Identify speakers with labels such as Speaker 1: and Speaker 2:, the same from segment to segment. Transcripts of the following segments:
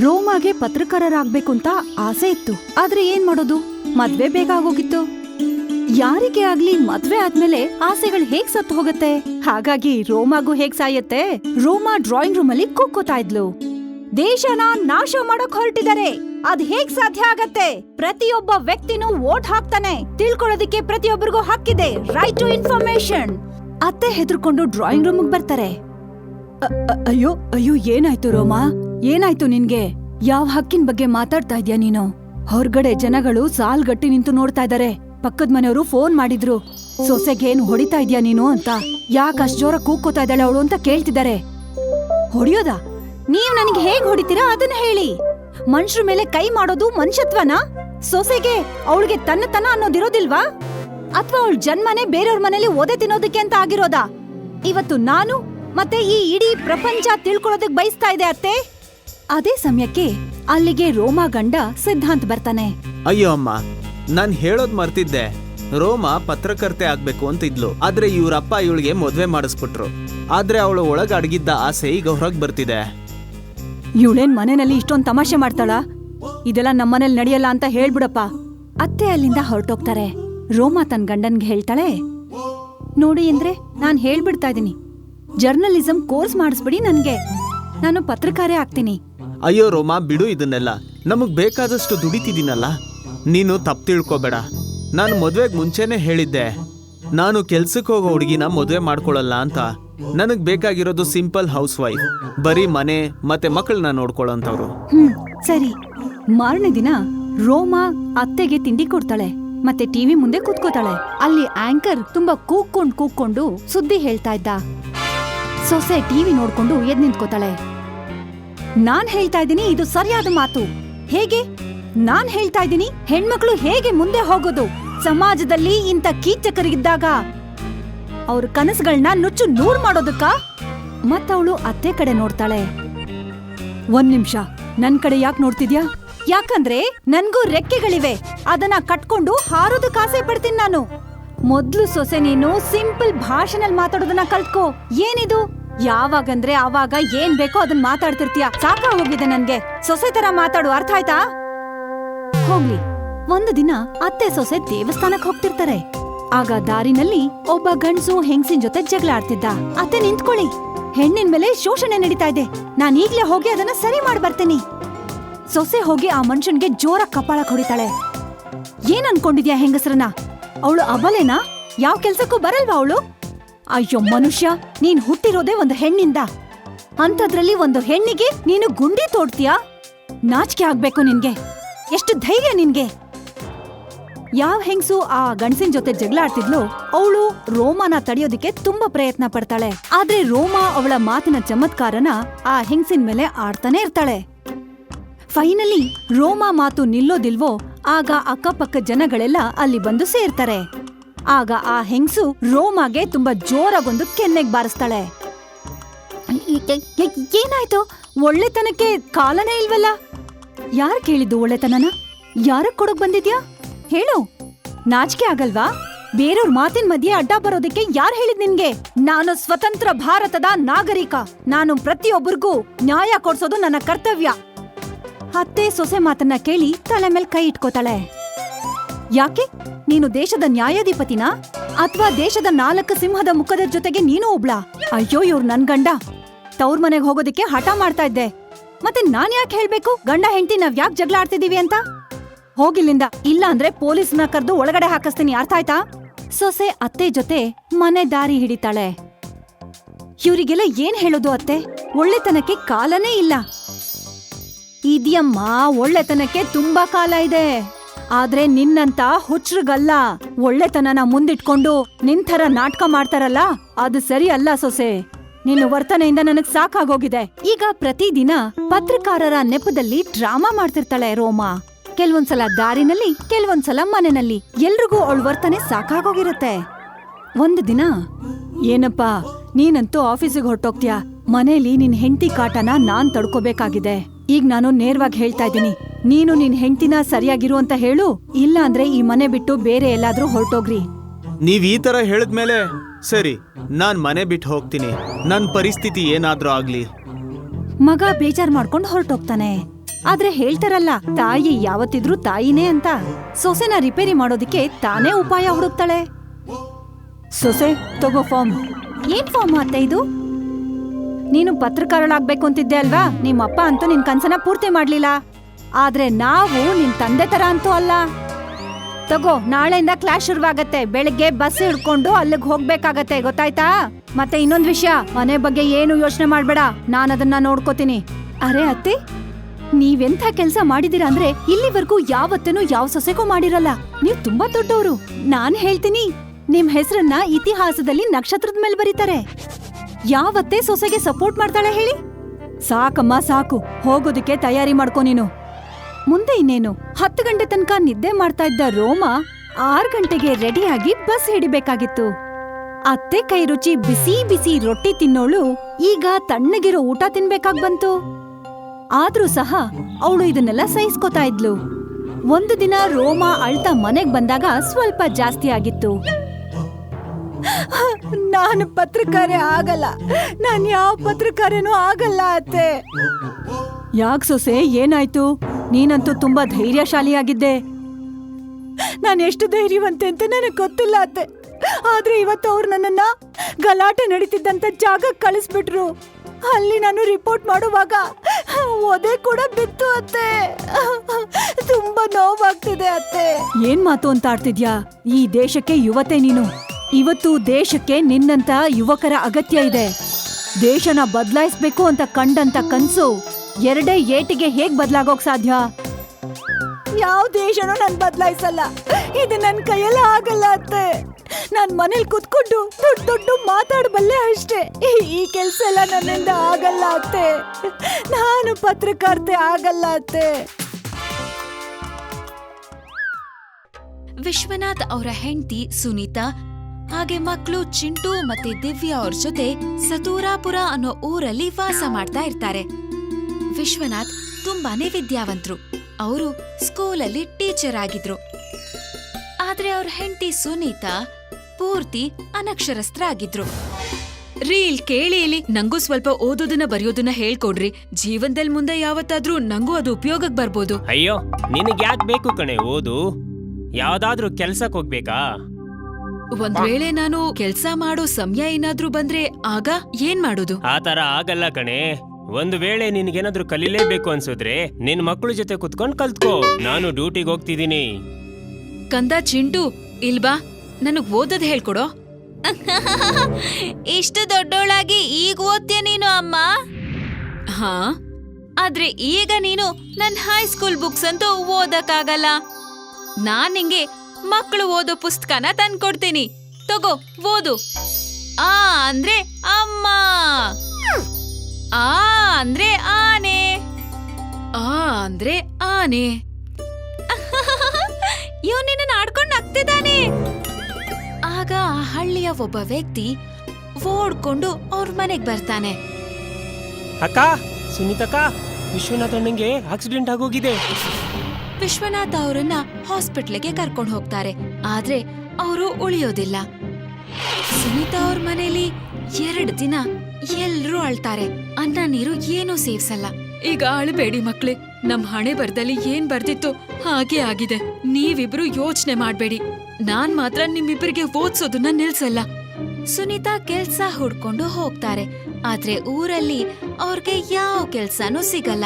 Speaker 1: ರೋಮಾಗೆ ಪತ್ರಕಾರರಾಗ್ಬೇಕು ಅಂತ ಆಸೆ ಇತ್ತು. ಆದ್ರೆ ಏನ್ ಮಾಡೋದು? ಮದ್ವೆ ಬೇಕಾಗೋಗಿತ್ತು ಯಾರಿಗೆ ಆಗ್ಲಿ ಮದ್ವೆ ಆದ್ಮೇಲೆ ಆಸೆಗಳು ಹೇಗ್ ಸತ್ತು ಹೋಗತ್ತೆ? ಹಾಗಾಗಿ ರೋಮಾಗೂ ಹೇಗ್ ಸಾಯತ್ತೆ? ರೋಮಾ ಡ್ರಾಯಿಂಗ್ ರೂಮ್ ಅಲ್ಲಿ ಕೂಕೋತಾ ಇದ್ಲು. ದೇಶನ ನಾಶ ಮಾಡಕ್ ಹೊರಟಿದ್ದಾರೆ. ಅದ್ ಹೇಗ್ ಸಾಧ್ಯ ಆಗತ್ತೆ? ಪ್ರತಿಯೊಬ್ಬ ವ್ಯಕ್ತಿನೂ ವೋಟ್ ಹಾಕ್ತಾನೆ. ತಿಳ್ಕೊಳ್ಳೋದಿಕ್ಕೆ ಪ್ರತಿಯೊಬ್ಬರಿಗೂ ಹಕ್ಕಿದೆ. ರೈಟ್ ಟು ಇನ್ಫಾರ್ಮೇಶನ್ ಅತ್ತೆ ಹೆದರ್ಕೊಂಡು ಡ್ರಾಯಿಂಗ್ ರೂಮ್ ಬರ್ತಾರೆ. ಅಯ್ಯೋ ಅಯ್ಯೋ, ಏನಾಯ್ತು ರೋಮಾ? ಏನಾಯ್ತು ನಿನ್ಗೆ? ಯಾವ ಹಕ್ಕಿನ ಬಗ್ಗೆ ಮಾತಾಡ್ತಾ ಇದ್ಯಾ ನೀನು? ಹೊರ್ಗಡೆ ಜನಗಳು ಸಾಲ್ಗಟ್ಟಿ ನಿಂತು ನೋಡ್ತಾ ಇದಾರೆ. ಪಕ್ಕದ ಮನೆಯವರು ಫೋನ್ ಮಾಡಿದ್ರು. ಸೊಸೆಗೇನು ಹೊಡಿತಾ ಇದ್ಯಾ ನೀನು ಅಂತ? ಯಾಕೆ ಅಷ್ಟ್ ಜೋರ ಕೂಗ್ಕೋತಾ ಇದ್ದಾಳೆ ಅವಳು ಅಂತ ಕೇಳ್ತಿದ್ದಾರೆ. ಹೊಡಿಯೋದಾ? ನೀವ್ ನನಗೆ ಹೇಗ್ ಹೊಡಿತೀರಾ? ಅದನ್ನ ಹೇಳಿ. ಮನುಷ್ಯರ ಮೇಲೆ ಕೈ ಮಾಡೋದು ಮನುಷ್ಯತ್ವನಾ? ಸೊಸೆಗೆ ಅವಳಿಗೆ ತನ್ನತನ ಅನ್ನೋದಿರೋದಿಲ್ವಾ? ಅಥವಾ ಅವಳ ಜನ್ಮನೇ ಬೇರೆಯವ್ರ ಮನೇಲಿ ಓದೆ ತಿನ್ನೋದಕ್ಕೆ ಅಂತ ಆಗಿರೋದಾ? ಇವತ್ತು ನಾನು ಮತ್ತೆ ಈ ಇಡೀ ಪ್ರಪಂಚ ತಿಳ್ಕೊಳ್ಳೋದಕ್ ಬಯಸ್ತಾ ಇದೆ ಅತ್ತೆ. ಅದೇ ಸಮಯಕ್ಕೆ ಅಲ್ಲಿಗೆ ರೋಮಾ ಗಂಡ ಸಿದ್ಧಾಂತ್ ಬರ್ತಾನೆ.
Speaker 2: ಅಯ್ಯೋ ಅಮ್ಮ ನಾನ್ ಹೇಳೋದ್ ಮರ್ತಿದ್ದೆ. ರೋಮಾ ಪತ್ರಕರ್ತೆ ಆಗ್ಬೇಕು ಅಂತ ಇದ್ಲು ಆದ್ರೆ ಇವ್ರಪ್ಪ ಇವಳಿಗೆ ಮದ್ವೆ ಮಾಡಿಸ್ಬಿಟ್ರು. ಆದ್ರೆ ಅವಳು ಒಳಗ್ ಅಡಗಿದ್ದ ಆಸೆ ಈಗ ಹೊರಗ್ ಬರ್ತಿದೆ.
Speaker 1: ಇವಳೇನ್ ಮನೆಯಲ್ಲಿ ಇಷ್ಟೊಂದ್ ತಮಾಷೆ ಮಾಡ್ತಾಳ? ಇದೆಲ್ಲ ನಮ್ಮನೇಲಿ ನಡೆಯಲ್ಲ ಅಂತ ಹೇಳ್ಬಿಡಪ್ಪ. ಅತ್ತೆ ಅಲ್ಲಿಂದ ಹೊರಟೋಗ್ತಾರೆ. ರೋಮಾ ತನ್ ಗಂಡನ್ಗೆ ಹೇಳ್ತಾಳೆ ನೋಡಿ ಅಂದ್ರೆ ನಾನ್ ಹೇಳ್ಬಿಡ್ತಾ ಇದೀನಿ ಜರ್ನಲಿಸಂ ಕೋರ್ಸ್ ಮಾಡಿಸ್ಬಿಡಿ ನನ್ಗೆ. ನಾನು ಪತ್ರಕಾರೆ ಆಗ್ತೀನಿ.
Speaker 2: ಅಯ್ಯೋ ರೋಮಾ ಬಿಡು ಇದನ್ನೆಲ್ಲ. ನಮಗ್ ಬೇಕಾದಷ್ಟು ದುಡಿತಿದ್ದೀನಲ್ಲ. ನೀನು ತಪ್ಪು ತಿಳ್ಕೊಬೇಡ. ನಾನು ಮದ್ವೆಗ್ ಮುಂಚೆನೆ ಹೇಳಿದ್ದೆ. ನಾನು ಕೆಲ್ಸಕ್ಕೆ ಹೋಗೋ ಹುಡುಗಿನ ಮದ್ವೆ ಮಾಡ್ಕೊಳ್ಳಲ್ಲ ಅಂತ. ನನಗ್ ಬೇಕಾಗಿರೋದು ಸಿಂಪಲ್ ಹೌಸ್ ವೈಫ್ ಬರೀ ಮನೆ ಮತ್ತೆ ಮಕ್ಕಳನ್ನ ನೋಡ್ಕೊಳ್ಳೋಂಥವ್ರು
Speaker 1: ಹ್ಮ್ ಸರಿ. ಮಾರನೇ ದಿನ ರೋಮಾ ಅತ್ತೆಗೆ ತಿಂಡಿ ಕೊಡ್ತಾಳೆ ಮತ್ತೆ ಟಿವಿ ಮುಂದೆ ಕೂತ್ಕೋತಾಳೆ. ಅಲ್ಲಿ ಆಂಕರ್ ತುಂಬಾ ಕೂಕ್ಕೊಂಡ್ ಕೂಕ್ಕೊಂಡು ಸುದ್ದಿ ಹೇಳ್ತಾ ಇದ್ದ. ಸೊಸೆ ಟಿವಿ ನೋಡ್ಕೊಂಡು ಎದ್ ನಿಂತ್ಕೋತಾಳೆ. ನಾನ್ ಹೇಳ್ತಾ ಇದ್ದೀನಿ ಇದು ಸರಿಯಾದ ಮಾತು. ಹೇಗೆ? ನಾನ್ ಹೇಳ್ತಾ ಇದ್ದೀನಿ ಹೆಣ್ಮಕ್ಳು ಹೇಗೆ ಮುಂದೆ ಹೋಗೋದು? ಸಮಾಜದಲ್ಲಿ ಇಂಥ ಕೀಚಕರಿಗಿದ್ದಾಗ ಅವ್ರ ಕನಸುಗಳನ್ನ ನುಚ್ಚು ನೂರ್ ಮಾಡೋದಕ್ಕ? ಮತ್ತವಳು ಅತ್ತೆ ಕಡೆ ನೋಡ್ತಾಳೆ. ಒಂದ್ ನಿಮಿಷ, ನನ್ ಕಡೆ ಯಾಕೆ ನೋಡ್ತಿದ್ಯಾ? ಯಾಕಂದ್ರೆ ನನ್ಗೂ ರೆಕ್ಕೆಗಳಿವೆ. ಅದನ್ನ ಕಟ್ಕೊಂಡು ಹಾರೋದು ಆಸೆ ಪಡ್ತೀನಿ ನಾನು. ಮೊದ್ಲು ಸೊಸೆ ನೀನು ಸಿಂಪಲ್ ಭಾಷೆನಲ್ಲಿ ಮಾತಾಡೋದನ್ನ ಕಲ್ತ್ಕೋ. ಏನಿದು? ಯಾವಾಗಂದ್ರೆ ಆವಾಗ ಏನ್ ಬೇಕೋ ಅದನ್ನ ಮಾತಾಡ್ತಿರ್ತೀಯ. ಸಾಕ ಹೋಗಿದೆ ನನ್ಗೆ. ಸೊಸೆ ತರ ಮಾತಾಡು, ಅರ್ಥ ಆಯ್ತಾ? ಹೋಗ್ಲಿ. ಒಂದು ದಿನ ಅತ್ತೆ ಸೊಸೆ ದೇವಸ್ಥಾನಕ್ ಹೋಗ್ತಿರ್ತಾರೆ. ಆಗ ದಾರಿನಲ್ಲಿ ಒಬ್ಬ ಗಂಡ್ಸು ಹೆಂಗ್ಸಿನ್ ಜೊತೆ ಜಗಳ ಆಡ್ತಿದ್ದ. ಅತ್ತೆ ನಿಂತ್ಕೊಳ್ಳಿ. ಹೆಣ್ಣಿನ ಮೇಲೆ ಶೋಷಣೆ ನಡೀತಾ ಇದೆ. ನಾನ್ ಈಗ್ಲೇ ಹೋಗಿ ಅದನ್ನ ಸರಿ ಮಾಡಿ ಬರ್ತೀನಿ. ಸೊಸೆ ಹೋಗಿ ಆ ಮನುಷ್ಯನ್ಗೆ ಜೋರ ಕಪ್ಪಾಳ ಹೊಡಿತಾಳೆ ಏನ್ ಅನ್ಕೊಂಡಿದ್ಯಾ ಹೆಂಗಸ್ರನ್ನ? ಅವಳು ಅಬಲೆನಾ ಯಾವ ಕೆಲ್ಸಕ್ಕೂ ಬರಲ್ವಾ ಅವಳು? ಅಯ್ಯೋ ಮನುಷ್ಯ, ನೀನ್ ಹುಟ್ಟಿರೋದೇ ಒಂದು ಹೆಣ್ಣಿಂದ. ಅಂಥದ್ರಲ್ಲಿ ಒಂದು ಹೆಣ್ಣಿಗೆ ನೀನು ಗುಂಡಿ ತೋಡ್ತೀಯಾ? ನಾಚಿಕೆ ಆಗ್ಬೇಕು ನಿನ್ಗೆ. ಎಷ್ಟು ಧೈರ್ಯ ನಿನ್ಗೆ. ಯಾವ ಹೆಂಗ್ಸು ಆ ಗಂಡಸಿನ ಜೊತೆ ಜಗಳ ಆಡ್ತಿದ್ಲು ಅವಳು ರೋಮಾನ ತಡೆಯೋದಿಕ್ಕೆ ತುಂಬಾ ಪ್ರಯತ್ನ ಪಡ್ತಾಳೆ. ಆದ್ರೆ ರೋಮಾ ಅವಳ ಮಾತಿನ ಚಮತ್ಕಾರನ ಆ ಹೆಂಗ್ಸಿನ ಮೇಲೆ ಆಡ್ತಾನೆ ಇರ್ತಾಳೆ. ಫೈನಲಿ ರೋಮಾ ಮಾತು ನಿಲ್ಲೋದಿಲ್ವೋ, ಆಗ ಅಕ್ಕಪಕ್ಕ ಜನಗಳೆಲ್ಲ ಅಲ್ಲಿ ಬಂದು ಸೇರ್ತಾರೆ. ಆಗ ಆ ಹೆಂಗಸು ರೋಮಾಗೆ ತುಂಬಾ ಜೋರಾಗೊಂದು ಕೆನ್ನೆಗ್ ಬಾರಿಸ್ತಾಳೆ. ಏನಾಯ್ತು? ಒಳ್ಳೆತನಕ್ಕೆ ಕಾಲನೇ ಇಲ್ವಲ್ಲ? ಯಾರು ಕೇಳಿದ್ದು ಒಳ್ಳೆತನನ? ಯಾರಕ್ ಕೊಡಕ್ ಬಂದಿದ್ಯಾ? ಹೇಳು. ನಾಚಿಕೆ ಆಗಲ್ವಾ? ಬೇರೆಯವ್ರ ಮಾತಿನ ಮಧ್ಯೆ ಅಡ್ಡ ಬರೋದಕ್ಕೆ ಯಾರು ಹೇಳಿದ್ ನಿನ್ಗೆ? ನಾನು ಸ್ವತಂತ್ರ ಭಾರತದ ನಾಗರಿಕ. ನಾನು ಪ್ರತಿಯೊಬ್ಬರಿಗೂ ನ್ಯಾಯ ಕೊಡ್ಸೋದು ನನ್ನ ಕರ್ತವ್ಯ. ಅತ್ತೆ ಸೊಸೆ ಮಾತನ್ನ ಕೇಳಿ ತಲೆ ಮೇಲೆ ಕೈ ಇಟ್ಕೋತಾಳೆ. ಯಾಕೆ? ನೀನು ದೇಶದ ನ್ಯಾಯಾಧಿಪತಿನಾ? ಅಥವಾ ದೇಶದ ನಾಲ್ಕು ಸಿಂಹದ ಮುಖದ ಜೊತೆಗೆ ನೀನು ಒಬ್ಳಾ? ಅಯ್ಯೋ, ಇವ್ರು ನನ್ ಗಂಡ. ತವ್ರ ಮನೆಗ್ ಹೋಗೋದಕ್ಕೆ ಹಠ ಮಾಡ್ತಾ ಇದ್ದೆ. ಮತ್ತೆ ನಾನ್ ಯಾಕೆ ಹೇಳ್ಬೇಕು? ಗಂಡ, ಹೆಂಡತಿ ನಾವ್ ಯಾಕೆ ಜಗಳ ಆಡ್ತಿದೀವಿ ಅಂತ? ಹೋಗಿಲ್ಲಿಂದ ಇಲ್ಲ ಅಂದ್ರೆ ಪೊಲೀಸ್ನ ಕರೆದು ಒಳಗಡೆ ಹಾಕಿಸ್ತೀನಿ. ಅರ್ಥ ಆಯ್ತಾ? ಸೊಸೆ ಅತ್ತೆ ಜೊತೆ ಮನೆ ದಾರಿ ಹಿಡಿತಾಳೆ. ಇವರಿಗೆಲ್ಲ ಏನ್ ಹೇಳೋದು ಅತ್ತೆ? ಒಳ್ಳೆತನಕ್ಕೆ ಕಾಲನೇ ಇಲ್ಲ. ಇದ್ಯಮ್ಮ, ಒಳ್ಳೆತನಕ್ಕೆ ತುಂಬಾ ಕಾಲ ಇದೆ. ಆದ್ರೆ ನಿನ್ನಂತ ಹುಚ್ರಿಗಲ್ಲ. ಒಳ್ಳೆತನನ ಮುಂದಿಟ್ಕೊಂಡು ನಿಂಥರ ನಾಟಕ ಮಾಡ್ತಾರಲ್ಲ? ಅದು ಸರಿ ಅಲ್ಲ ಸೊಸೆ. ನಿನ್ನ ವರ್ತನೆಯಿಂದ ನನಗ್ ಸಾಕಾಗೋಗಿದೆ. ಈಗ ಪ್ರತಿದಿನ ಪತ್ರಕಾರರ ನೆಪದಲ್ಲಿ ಡ್ರಾಮಾ ಮಾಡ್ತಿರ್ತಾಳೆ ರೋಮಾ. ಕೆಲ್ವೊಂದ್ಸಲ ದಾರಿನಲ್ಲಿ, ಕೆಲ್ವೊಂದ್ಸಲ ಮನೆಯಲ್ಲಿ. ಎಲ್ರಿಗೂ ಅವಳ ವರ್ತನೆ ಸಾಕಾಗೋಗಿರುತ್ತೆ. ಒಂದು ದಿನ, ಏನಪ್ಪ, ನೀನಂತೂ ಆಫೀಸಿಗೆ ಹೊರಟೋಗ್ತೀಯ? ಮನೇಲಿ ನಿನ್ ಹೆಂಡತಿ ಕಾಟನ ನಾನ್ ತಡ್ಕೋಬೇಕಾಗಿದೆ. ಈಗ ನಾನು ನೇರವಾಗಿ ಹೇಳ್ತಾ ಇದ್ದೀನಿ. ನೀನು ನಿನ್ ಹೆಂಡತಿನ ಸರಿಯಾಗಿರು ಅಂತ ಹೇಳು. ಇಲ್ಲ ಅಂದ್ರೆ ಈ ಮನೆ ಬಿಟ್ಟು ಬೇರೆ ಎಲ್ಲಾದ್ರೂ ಹೊರಟೋಗ್ರಿ.
Speaker 2: ನೀವ್ ಈ ತರ ಹೇಳಿದ್ಮೇಲೆ ಸರಿ ನಾನ್ ಮನೆ ಬಿಟ್ಟು ಹೋಗ್ತೀನಿ. ನನ್ ಪರಿಸ್ಥಿತಿ ಏನಾದ್ರೂ ಆಗ್ಲಿ.
Speaker 1: ಮಗ ಬೇಜಾರ್ ಮಾಡ್ಕೊಂಡು ಹೊರಟೋಗ್ತಾನೆ. ಆದ್ರೆ ಹೇಳ್ತಾರಲ್ಲ ತಾಯಿ ಯಾವತ್ತಿದ್ರೂ ತಾಯಿನೇ ಅಂತ. ಸೊಸೆನ ರಿಪೇರಿ ಮಾಡೋದಿಕ್ಕೆ ತಾನೇ ಉಪಾಯ ಹುಡುಕ್ತಾಳೆ. ಸೊಸೆ ತಗೋ ಫಾರ್ಮ್. ಏನ್ ಫಾರ್ಮ್ ಅತ್ತೆ ಇದು? ನೀನು ಪತ್ರಕಾರಳಾಗ್ಬೇಕು ಅಂತಿದ್ದೆ ಅಲ್ವಾ? ನಿಮ್ಮಪ್ಪ ಅಂತೂ ನಿನ್ ಕನ್ಸನ ಪೂರ್ತಿ ಮಾಡ್ಲಿಲ್ಲ. ಆದ್ರೆ ನಾವು ನಿನ್ ತಂದೆ ತರ ಅಂತೂ ಅಲ್ಲ. ತಗೋ, ನಾಳೆಯಿಂದ ಕ್ಲಾಸ್ ಶುರುವಾಗತ್ತೆ. ಬೆಳಗ್ಗೆ ಬಸ್ ಹಿಡ್ಕೊಂಡು ಅಲ್ಲಿಗೆ ಹೋಗ್ಬೇಕಾಗತ್ತೆ, ಗೊತ್ತಾಯ್ತಾ? ಮತ್ತೆ ಇನ್ನೊಂದ್ ವಿಷಯ, ಮನೆ ಬಗ್ಗೆ ಏನು ಯೋಚನೆ ಮಾಡ್ಬೇಡ. ನಾನು ಅದನ್ನ ನೋಡ್ಕೋತೀನಿ. ಅರೆ ಅತ್ತೆ, ನೀವೆಂಥ ಕೆಲಸ ಮಾಡಿದೀರ ಅಂದ್ರೆ ಇಲ್ಲಿವರೆಗೂ ಯಾವತ್ತೇನು ಯಾವ ಸೊಸೆಗೂ ಮಾಡಿರಲ್ಲ. ನೀವು ತುಂಬಾ ದೊಡ್ಡವರು. ನಾನ್ ಹೇಳ್ತೀನಿ, ನಿಮ್ ಹೆಸರನ್ನ ಇತಿಹಾಸದಲ್ಲಿ ನಕ್ಷತ್ರದ ಮೇಲೆ ಬರೀತಾರೆ. ಯಾವತ್ತೇ ಸೊಸೆಗೆ ಸಪೋರ್ಟ್ ಮಾಡ್ತಾಳೆ ಹೇಳಿ? ಸಾಕಮ್ಮ, ಸಾಕು. ಹೋಗೋದಕ್ಕೆ ತಯಾರಿ ಮಾಡ್ಕೊ ನೀನು. ಮುಂದೆ ಇನ್ನೇನು? ಹತ್ತು ಗಂಟೆ ತನಕ ನಿದ್ದೆ ಮಾಡ್ತಾ ಇದ್ದ ರೋಮ ಆರ್ ಗಂಟೆಗೆ ರೆಡಿಯಾಗಿ ಬಸ್ ಹಿಡಿಬೇಕಾಗಿತ್ತು. ಅತ್ತೆ ಕೈ ರುಚಿ ಬಿಸಿ ಬಿಸಿ ರೊಟ್ಟಿ ತಿನ್ನೋಳು ಈಗ ತಣ್ಣಗಿರೋ ಊಟ ತಿನ್ಬೇಕಾಗ್ ಬಂತು. ಆದ್ರೂ ಸಹ ಅವಳು ಇದನ್ನೆಲ್ಲ ಸಹಿಸ್ಕೋತಾ ಇದ್ಲು. ಒಂದು ದಿನ ರೋಮ ಅಳ್ತಾ ಮನೆಗ್ ಬಂದಾಗ ಸ್ವಲ್ಪ ಜಾಸ್ತಿ ಆಗಿತ್ತು. ನಾನು ಪತ್ರಕಾರೆ ಆಗಲ್ಲ. ನಾನು ಯಾವ ಪತ್ರಕಾರೇನೂ ಆಗಲ್ಲ ಅತ್ತೆ. ಯಾಕ್ ಸೊಸೆ, ಏನಾಯ್ತು? ನೀನಂತೂ ತುಂಬಾ ಧೈರ್ಯಶಾಲಿಯಾಗಿದ್ದೆ. ನಾನು ಎಷ್ಟು ಧೈರ್ಯವಂತೆ ಅಂತ ನನಗೆ ಗೊತ್ತಿಲ್ಲ ಅತ್ತೆ. ಆದ್ರೆ ಇವತ್ತು ಅವ್ರು ನನ್ನನ್ನ ಗಲಾಟೆ ನಡೀತಿದ್ದಂತ ಜಾಗ ಕಳಿಸ್ಬಿಟ್ರು. ಅಲ್ಲಿ ನಾನು ರಿಪೋರ್ಟ್ ಮಾಡುವಾಗ ಒದೆ ಕೂಡ ಬಿತ್ತು ಅತ್ತೆ. ತುಂಬಾ ನೋವಾಗ್ತಿದೆ ಅತ್ತೆ. ಏನ್ ಮಾತು ಅಂತ ಆಡ್ತಿದ್ಯಾ? ಈ ದೇಶಕ್ಕೆ ಯುವತೆ ನೀನು. ಇವತ್ತು ದೇಶಕ್ಕೆ ನಿನ್ನಂತ ಯುವಕರ ಅಗತ್ಯ ಇದೆ. ದೇಶನ ಬದಲಾಯಿಸ್ಬೇಕು ಅಂತ ಕಂಡಂತ ಕನ್ಸು. ಎರಡೇ ಏಟಿಗೆ ಹೇಗ್ ಬದಲಾಗೋಕ್ ಸಾಧ್ಯ? ಯಾವ ದೇಶನೂ ನನ್ ಬದಲಾಯಿಸಲ್ಲ. ಇದು ನನ್ ಕೈಯಲ್ಲ ಆಗಲ್ಲ ಅತ್ತೆ. ನಾನ್ ಮನೇಲಿ ಕುತ್ಕೊಂಡು ದೊಡ್ಡ ದೊಡ್ಡ ಮಾತಾಡಬಲ್ಲೆ ಅಷ್ಟೇ. ಈ- ಈ ಕೆಲ್ಸ ಎಲ್ಲ ನನ್ನಿಂದ ಆಗಲ್ಲ ಅತ್ತೆ. ನಾನು ಪತ್ರಕರ್ತೆ ಆಗಲ್ಲ ಅತ್ತೆ.
Speaker 3: ವಿಶ್ವನಾಥ್ ಅವರ ಹೆಂಡತಿ ಸುನೀತಾ ಹಾಗೆ ಮಕ್ಕಳು ಚಿಂಟು ಮತ್ತೆ ದಿವ್ಯಾ ಅವ್ರ ಜೊತೆ ಸತೂರಾಪುರ ಅನ್ನೋ ಊರಲ್ಲಿ ವಾಸ ಮಾಡ್ತಾ ಇರ್ತಾರೆ. ವಿಶ್ವನಾಥ್ ತುಂಬಾನೇ ವಿದ್ಯಾವಂತರು. ಅವರು ಸ್ಕೂಲಲ್ಲಿ ಟೀಚರ್ ಆಗಿದ್ರು. ಆದ್ರೆ ಅವ್ರ ಹೆಂಡತಿ ಸುನೀತಾ ಪೂರ್ತಿ ಅನಕ್ಷರಸ್ಥರಾಗಿದ್ರು. ರೀಲ್ ಕೇಳಿ ಇಲ್ಲಿ ನಂಗೂ ಸ್ವಲ್ಪ ಓದೋದನ್ನ ಬರೆಯೋದನ್ನ ಹೇಳ್ಕೊಡ್ರಿ. ಜೀವನದಲ್ಲಿ ಮುಂದೆ ಯಾವತ್ತಾದ್ರೂ ನಂಗೂ ಅದು ಉಪಯೋಗಕ್ಕೆ ಬರ್ಬೋದು.
Speaker 4: ಅಯ್ಯೋ ನಿನಗೆ ಯಾಕೆ ಬೇಕು ಕಣೆ ಓದು? ಯಾವ್ದಾದ್ರೂ ಕೆಲ್ಸಕ್ಕೆ ಹೋಗ್ಬೇಕಾ?
Speaker 3: ಒಂದ್ ವೇಳೆ ನಾನು ಕೆಲ್ಸ ಮಾಡೋ ಸಮಯ ಏನಾದ್ರೂ ಬಂದ್ರೆ ಆಗ ಏನ್ ಮಾಡೋದು?
Speaker 4: ಆ ತರ ಆಗಲ್ಲ ಕಣೆ. ಒಂದು ವೇಳೆ ನಿನ್ಗೇನಾದ್ರೂ ಕಲೀಲೇಬೇಕು ಅನ್ಸಿದ್ರೆ ನಿನ್ ಮಕ್ಕಳ ಜೊತೆ ಕುತ್ಕೊಂಡ್ ಕಲ್ತ್ಕೋ. ನಾನು ಡ್ಯೂಟಿಗೆ ಹೋಗ್ತಿದ್ದೀನಿ
Speaker 3: ಕಂದ ಚಿಂಟು ಇಲ್ಬಾ ನನಗ್ ಓದೋದ್ ಹೇಳ್ಕೊಡೋ? ಇಷ್ಟು ದೊಡ್ಡೋಳಾಗಿ ಈಗ ಓದ್ತೀಯ ನೀನು ಅಮ್ಮ? ಹಾ? ಆದ್ರೆ ಈಗ ನೀನು ನನ್ನ ಹೈಸ್ಕೂಲ್ ಬುಕ್ಸ್ ಅಂತೂ ಓದಕ್ಕಾಗಲ್ಲ. ನಾನ್ ನಿಂಗೆ ಮಕ್ಕಳು ಓದೋ ಪುಸ್ತಕನ ತಂದ್ಕೊಡ್ತೀನಿ. ತಗೋ ಓದು. ಆ ಅಂದ್ರೆ ಅಮ್ಮ. ಆ ಅಂದ್ರೆ ಆನೆ. ಆ ಅಂದ್ರೆ ಆನೆ. ಇವನ್ ನಿನ್ನ ಆಡ್ಕೊಂಡು ನಗ್ತಿದ್ದಾನೆ. ಆಗ ಆ ಹಳ್ಳಿಯ ಒಬ್ಬ ವ್ಯಕ್ತಿ ಓಡ್ಕೊಂಡು ಅವ್ರ ಮನೆಗ್ ಬರ್ತಾನೆ.
Speaker 4: ಅಕ್ಕ ಸುನೀತಕ್ಕ ವಿಶ್ವನಾಥ್ ಅಣ್ಣಂಗೆ ಆಕ್ಸಿಡೆಂಟ್ ಆಗೋಗಿದೆ.
Speaker 3: ವಿಶ್ವನಾಥ್ ಅವರನ್ನ ಹಾಸ್ಪಿಟ್ಲಿಗೆ ಕರ್ಕೊಂಡು ಹೋಗ್ತಾರೆ. ಆದ್ರೆ ಅವರು ಉಳಿಯೋದಿಲ್ಲ. ಸುನೀತಾ ಅವ್ರ ಮನೇಲಿ ಎರಡು ದಿನ ಎಲ್ರೂ ಅಳ್ತಾರೆ. ಅನ್ನ ನೀರು ಏನೂ ಸೇವ್ಸಲ್ಲ. ಈಗ ಅಳಬೇಡಿ ಮಕ್ಳೇ. ನಮ್ ಹಣೆ ಬರ್ದಲ್ಲಿ ಏನ್ ಬರ್ದಿತ್ತು ಹಾಗೆ ಆಗಿದೆ. ನೀವಿಬ್ರು ಯೋಚನೆ ಮಾಡ್ಬೇಡಿ. ನಾನ್ ಮಾತ್ರ ನಿಮ್ಮಿಬ್ರಿಗೆ ಓದ್ಸೋದನ್ನ ನಿಲ್ಸಲ್ಲ. ಸುನೀತಾ ಕೆಲ್ಸ ಹುಡ್ಕೊಂಡು ಹೋಗ್ತಾರೆ. ಆದ್ರೆ ಊರಲ್ಲಿ ಅವ್ರಿಗೆ ಯಾವ ಕೆಲ್ಸನೂ ಸಿಗಲ್ಲ.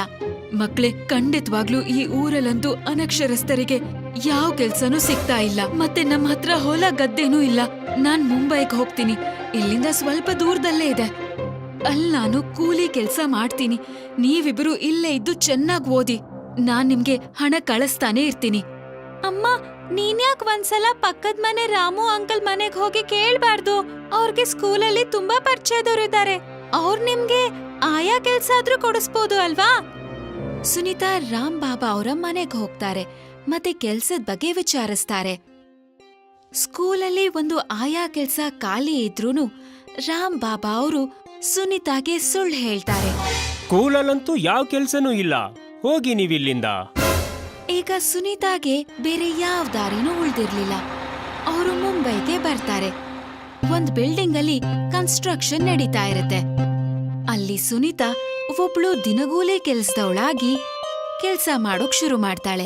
Speaker 3: ಮಕ್ಳೇ ಖಂಡಿತವಾಗ್ಲೂ ಈ ಊರಲ್ಲಂತೂ ಅನಕ್ಷರಸ್ಥರಿಗೆ ಯಾವ ಕೆಲ್ಸನೂ ಸಿಗ್ತಾ ಇಲ್ಲ. ಮತ್ತೆ ನಮ್ಮ ಹತ್ರ ಹೊಲ ಗದ್ದೆನೂ ಇಲ್ಲ. ನಾನ್ ಮುಂಬೈಗ್ ಹೋಗ್ತೀನಿ. ಇಲ್ಲಿಂದ ಸ್ವಲ್ಪ ದೂರದಲ್ಲೇ ಇದೆ. ಅಲ್ಲಿ ನಾನು ಕೂಲಿ ಕೆಲಸ ಮಾಡ್ತೀನಿ. ನೀವಿಬ್ರು ಇಲ್ಲೇ ಇದ್ದು ಚೆನ್ನಾಗ್ ಓದಿ. ನಾನ್ ನಿಮ್ಗೆ ಹಣ ಕಳಿಸ್ತಾನೆ ಇರ್ತೀನಿ. ಅಮ್ಮ ನೀನ್ಯಾಕ್ ಒಂದ್ಸಲ ಪಕ್ಕದ ಮನೆ ರಾಮು ಅಂಕಲ್ ಮನೆಗ್ ಹೋಗಿ ಕೇಳ್ಬಾರ್ದು. ಅವ್ರಿಗೆ ಸ್ಕೂಲಲ್ಲಿ ತುಂಬಾ ಪರಿಚಯದವರಿದ್ದಾರೆ ಅವ್ರ್ ನಿಮ್ಗೆ ಆಯಾ ಕೆಲ್ಸ ಆದ್ರೂ ಕೊಡಿಸ್ಬೋದು ಅಲ್ವಾ? ಸುನೀತಾ ರಾಮ್ ಬಾಬಾ ಅವರ ಮನೆಗ್ ಹೋಗ್ತಾರೆ. ಮತ್ತೆ ಕೆಲ್ಸದ ಬಗ್ಗೆ ವಿಚಾರಿಸ್ತಾರೆ. ಸ್ಕೂಲಲ್ಲಿ ಒಂದು ಆಯಾ ಕೆಲ್ಸ ಖಾಲಿ ಇದ್ರೂನು ರಾಮ್ ಬಾಬಾ ಅವರು ಸುನೀತಾಗೆ ಸುಳ್ಳು ಹೇಳ್ತಾರೆ.
Speaker 4: ಕೂಲಲ್ಲಂತೂ ಯಾವ ಕೆಲ್ಸನೂ ಇಲ್ಲ. ಹೋಗಿ ನೀವಿಲ್ಲಿಂದ.
Speaker 3: ಈಗ ಸುನೀತಾಗೆ ಬೇರೆ ಯಾವ ದಾರಿನೂ ಉಳ್ದಿರ್ಲಿಲ್ಲ. ಅವರು ಮುಂಬೈಗೆ ಬರ್ತಾರೆ. ಒಂದ್ ಬಿಲ್ಡಿಂಗ್ ಅಲ್ಲಿ ಕನ್ಸ್ಟ್ರಕ್ಷನ್ ನಡೀತಾ ಇರುತ್ತೆ. ಅಲ್ಲಿ ಸುನೀತಾ ಒಬ್ಳು ದಿನಗೂಲಿ ಕೆಲ್ಸದವಳಾಗಿ ಕೆಲ್ಸ ಮಾಡೋಕ್ ಶುರು ಮಾಡ್ತಾಳೆ.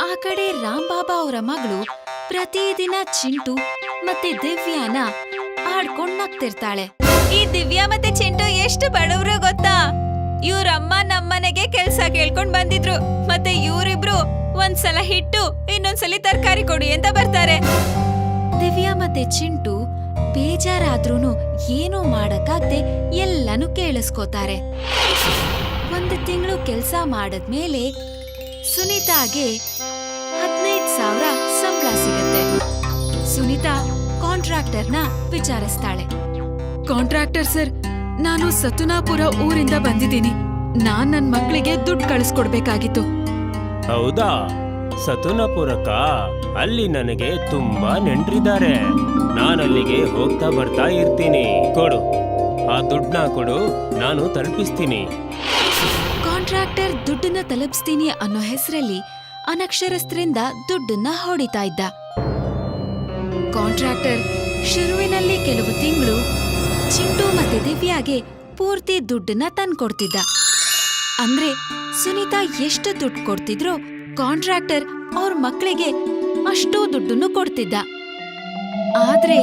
Speaker 3: ಆ ಕಡೆ ರಾಂಬಾಬಾ ಅವರ ಮಗಳು ಪ್ರತಿದಿನ ಚಿಂಟು ಮತ್ತೆ ದಿವ್ಯಾನ ಆಡ್ಕೊಂಡ್ ನಗ್ತಿರ್ತಾಳೆ. ಈ ದಿವ್ಯಾ ಮತ್ತೆ ಚಿಂಟು ಎಷ್ಟು ಬಡವ್ರು ಗೊತ್ತಾ? ಇವ್ರಮ್ಮ ನಮ್ಮನೆಗೆ ಕೆಲ್ಸ ಕೇಳ್ಕೊಂಡ್ ಬಂದಿದ್ರು. ಮತ್ತೆ ಇವ್ರಿಬ್ರು ಒಂದ್ಸಲ ಹಿಟ್ಟು, ಇನ್ನೊಂದ್ಸಲಿ ತರಕಾರಿ ಕೊಡಿ ಅಂತ ಬರ್ತಾರೆ. ದಿವ್ಯಾ ಮತ್ತೆ ಚಿಂಟು ಬೇಜಾರಾದ್ರೂನು ಏನೂ ಮಾಡಕ್ಕಾಗ್ದೆ ಎಲ್ಲಾನು ಕೇಳಿಸ್ಕೋತಾರೆ. ಒಂದು ತಿಂಗಳು ಕೆಲ್ಸ ಮಾಡದ್ಮೇಲೆ ಸುನೀತಾಗೆ ಹದಿನೈದು ಸಾವಿರ ಸಂಬಳ ಸಿಗತ್ತೆ. ಸುನೀತಾ ಕಾಂಟ್ರಾಕ್ಟರ್ನ ವಿಚಾರಿಸ್ತಾಳೆ. ಕಾಂಟ್ರಾಕ್ಟರ್ ಸರ್ ನಾನು ಸತುನಾಪುರ ಊರಿಂದ ಬಂದಿದ್ದೀನಿ. ನಾನ್ ನನ್ ಮಕ್ಳಿಗೆ ದುಡ್ಡು ಕಳಿಸ್ಕೊಡ್ಬೇಕಾಗಿತ್ತು.
Speaker 4: ಹೌದಾ? ಸತುನಾಪುರಕ ಅಲ್ಲಿ ನನಗೆ ತುಂಬಾ ನೆಂಟ್ರಿದ್ದಾರೆ. ನಾನಲ್ಲಿಗೆ ಹೋಗ್ತಾ ಬರ್ತಾ ಇರ್ತೀನಿ. ಕೊಡು. ಆ ದುಡ್ಡನ್ನ ಕೊಡು ನಾನು ತಲುಪಿಸ್ತೀನಿ.
Speaker 3: ಕಾಂಟ್ರಾಕ್ಟರ್ ದುಡ್ಡನ್ನ ತಲುಪಿಸ್ತೀನಿ ಅನ್ನೋ ಹೆಸರಲ್ಲಿ ಅನಕ್ಷರಸ್ಥರಿಂದ ದುಡ್ಡನ್ನ ಹೊಡಿತಾ ಇದ್ದ. ಕಾಂಟ್ರಾಕ್ಟರ್ ಶುರುವಿನಲ್ಲಿ ಕೆಲವು ತಿಂಗಳು ಚಿಂಟು ಮತ್ತೆ ದಿವ್ಯಾಗೆ ಪೂರ್ತಿ ದುಡ್ಡನ್ನ ತಂದ್ಕೊಡ್ತಿದ್ದ. ಅಂದ್ರೆ ಸುನೀತಾ ಎಷ್ಟು ದುಡ್ಡು ಕೊಡ್ತಿದ್ರೋ ಕಾಂಟ್ರಾಕ್ಟರ್ ಅವ್ರ ಮಕ್ಕಳಿಗೆ ಅಷ್ಟು ದುಡ್ಡನ್ನು ಕೊಡ್ತಿದ್ದ. ಆದ್ರೆ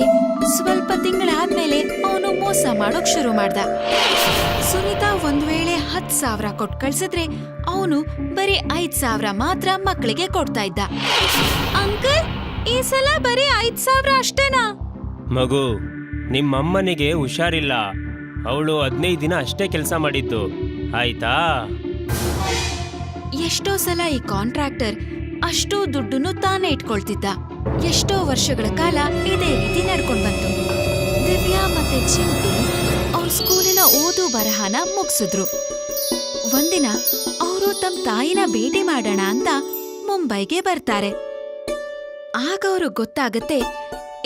Speaker 3: ಸ್ವಲ್ಪ ತಿಂಗಳಾದ್ಮೇಲೆ ಅವನು ಮೋಸ ಮಾಡೋಕ್ ಶುರು ಮಾಡ್ದ. ಸುನೀತಾ ಒಂದ್ ವೇಳೆ ಹತ್ ಸಾವಿರ ಕೊಟ್ ಕಳ್ಸಿದ್ರೆ ಅವನು ಬರೀ ಐದ್ ಸಾವಿರ ಮಾತ್ರ ಮಕ್ಕಳಿಗೆ ಕೊಡ್ತಾ ಇದ್ದ. ಅಂಕಲ್, ಈ ಸಲ ಬರೀ ಐದ್ ಸಾವಿರ ಅಷ್ಟೇನಾ?
Speaker 4: ಮಗು ನಿಮ್ಮಮ್ಮನಿಗೆ ಹುಷಾರಿಲ್ಲ. ಅವಳು ಹದಿನೈದು ದಿನ ಅಷ್ಟೇ ಕೆಲಸ ಮಾಡಿದ್ದು. ಆಯ್ತಾ?
Speaker 3: ಎಷ್ಟೋ ಸಲ ಈ ಕಾಂಟ್ರಾಕ್ಟರ್ ಅಷ್ಟೋ ದುಡ್ಡನ್ನು ತಾನೇ ಇಟ್ಕೊಳ್ತಿದ್ದ. ಎಷ್ಟೋ ವರ್ಷಗಳ ಕಾಲ ಇದೇ ರೀತಿ ನಡ್ಕೊಂಡ್ ಬಂತು. ದಿವ್ಯಾ ಮತ್ತೆ ಚಿಂಟು ಅವ್ರ ಸ್ಕೂಲಿನ ಓದು ಬರಹನ ಮುಗಿಸಿದ್ರು. ಒಂದಿನ ಅವರು ತಮ್ಮ ತಾಯಿನ ಭೇಟಿ ಮಾಡೋಣ ಅಂತ ಮುಂಬೈಗೆ ಬರ್ತಾರೆ. ಆಗ ಅವರು ಗೊತ್ತಾಗತ್ತೆ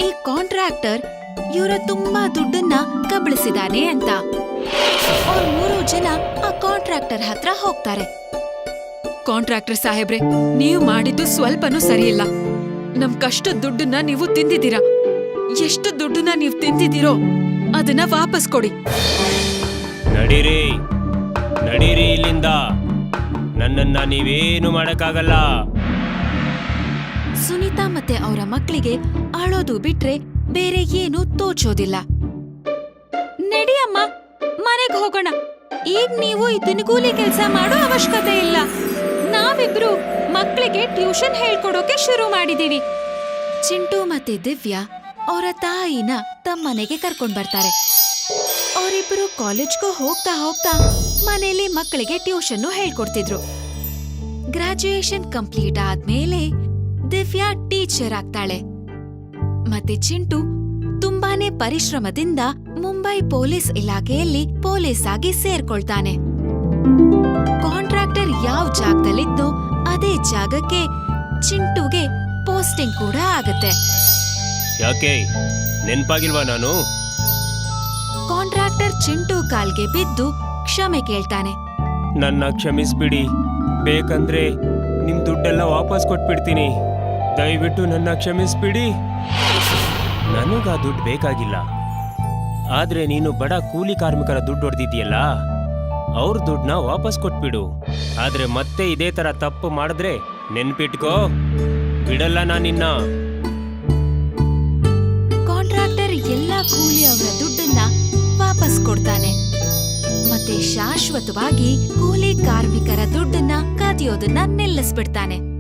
Speaker 3: ಈ ಕಾಂಟ್ರಾಕ್ಟರ್ ಇವರ ತುಂಬಾ ದುಡ್ಡನ್ನ ಕಬಳಿಸಿದಾನೆ ಅಂತ. ಅವ್ರ ಮೂರು ಜನ ಆ ಕಾಂಟ್ರಾಕ್ಟರ್ ಹತ್ರ ಹೋಗ್ತಾರೆ. ಕಾಂಟ್ರಾಕ್ಟರ್ ಸಾಹೇಬ್ರೆ ನೀವು ಮಾಡಿದ್ದು ಸ್ವಲ್ಪನೂ ಸರಿಯಿಲ್ಲ. ನಮ್ ಕಷ್ಟದ ದುಡ್ಡನ್ನ ನೀವು ತಿಂದಿದ್ದೀರಾ? ಎಷ್ಟು ದುಡ್ಡನ್ನ ನೀವು ತಿಂದಿದ್ದೀರೋ ಅದನ್ನ ವಾಪಸ್ ಕೊಡಿ.
Speaker 4: ನಡೀರಿ ನಡೀರಿ ಇಲ್ಲಿಂದ. ನನ್ನನ್ನ ನೀವೇನು ಮಾಡಕ್ಕಾಗಲ್ಲ.
Speaker 3: ಸುನೀತಾ ಮತ್ತೆ ಅವರ ಮಕ್ಕಳಿಗೆ ಅಳೋದು ಬಿಟ್ರೆ ಬೇರೆ ಏನೂ ತೋಚೋದಿಲ್ಲ. ನಡಿಯಮ್ಮ ಮನೆಗೆ ಹೋಗೋಣ. ಈಗ ನೀವು ಈ ದಿನಗೂಲಿ ಕೆಲಸ ಮಾಡೋ ಅವಶ್ಯಕತೆ ಇಲ್ಲ. ನಾವಿಬ್ರು ಮಕ್ಕಳಿಗೆ ಟ್ಯೂಷನ್ ಹೇಳ್ಕೊಡೋಕೆ ಶುರು ಮಾಡಿದೀವಿ. ಚಿಂಟು ಮತ್ತೆ ದಿವ್ಯಾ ಅವರ ತಾಯಿನ ತಮ್ಮನೆಗೆ ಕರ್ಕೊಂಡ್ ಬರ್ತಾರೆ. ಅವರಿಬ್ರು ಕಾಲೇಜ್ಗೂ ಹೋಗ್ತಾ ಹೋಗ್ತಾ ಮನೇಲಿ ಮಕ್ಕಳಿಗೆ ಟ್ಯೂಷನ್ನು ಹೇಳ್ಕೊಡ್ತಿದ್ರು. ಗ್ರಾಜುಯೇಷನ್ ಕಂಪ್ಲೀಟ್ ಆದ್ಮೇಲೆ ದಿವ್ಯಾ ಟೀಚರ್ ಆಗ್ತಾಳೆ. ಮತ್ತೆ ಚಿಂಟು ತುಂಬಾನೇ ಪರಿಶ್ರಮದಿಂದ ಮುಂಬೈ ಪೊಲೀಸ್ ಇಲಾಖೆಯಲ್ಲಿ ಪೊಲೀಸ್ ಆಗಿ ಸೇರ್ಕೊಳ್ತಾನೆ. ಕಾಂಟ್ರಾಕ್ಟರ್ ಯಾವ ಜಾಗದಲ್ಲಿದ್ದು ಅದೇ ಜಾಗಕ್ಕೆ ಚಿಂಟುಗೆ ಪೋಸ್ಟಿಂಗ್ ಕೂಡ ಆಗುತ್ತೆ.
Speaker 4: ಯಾಕೆ? ನೆನ್ಪಾಗಿಲ್ವಾ ನಾನು?
Speaker 3: ಕಾಂಟ್ರಾಕ್ಟರ್ ಚಿಂಟು ಕಾಲ್ಗೆ ಬಿದ್ದು ಕ್ಷಮೆ ಕೇಳ್ತಾನೆ.
Speaker 4: ನನ್ನ ಕ್ಷಮಿಸ್ಬಿಡಿ. ಬೇಕಂದ್ರೆ ನಿಮ್ ದುಡ್ಡೆಲ್ಲ ವಾಪಸ್ ಕೊಟ್ಬಿಡ್ತೀನಿ. ದಯವಿಟ್ಟು ನನ್ನ ಕ್ಷಮಿಸ್ಬಿಡಿ. ನನಗ ದುಡ್ಡು ಬೇಕಾಗಿಲ್ಲ. ಆದ್ರೆ ನೀನು ಬಡ ಕೂಲಿ ಕಾರ್ಮಿಕರ ದುಡ್ಡು ಹೊಡೆದಿದ್ಯಲ್ಲ ಅವ್ರ ದುಡ್ಡನ್ನ ವಾಪಸ್ ಕೊಟ್ಬಿಡು. ಆದ್ರೆ ಮತ್ತೆ ಇದೇ ತರ ತಪ್ಪು ಮಾಡಿದ್ರೆ ನೆನ್ಪಿಟ್ಕೋ. ಬಿಡಲ್ಲ ನಾನಿನ್ನ.
Speaker 3: ಕಾಂಟ್ರಾಕ್ಟರ್ ಎಲ್ಲಾ ಕೂಲಿ ಅವರ ದುಡ್ಡನ್ನ ವಾಪಸ್ ಕೊಡ್ತಾನೆ. ಮತ್ತೆ ಶಾಶ್ವತವಾಗಿ ಕೂಲಿ ಕಾರ್ಮಿಕರ ದುಡ್ಡನ್ನ ಕದಿಯೋದನ್ನ ನಿಲ್ಲಿಸ್ಬಿಡ್ತಾನೆ.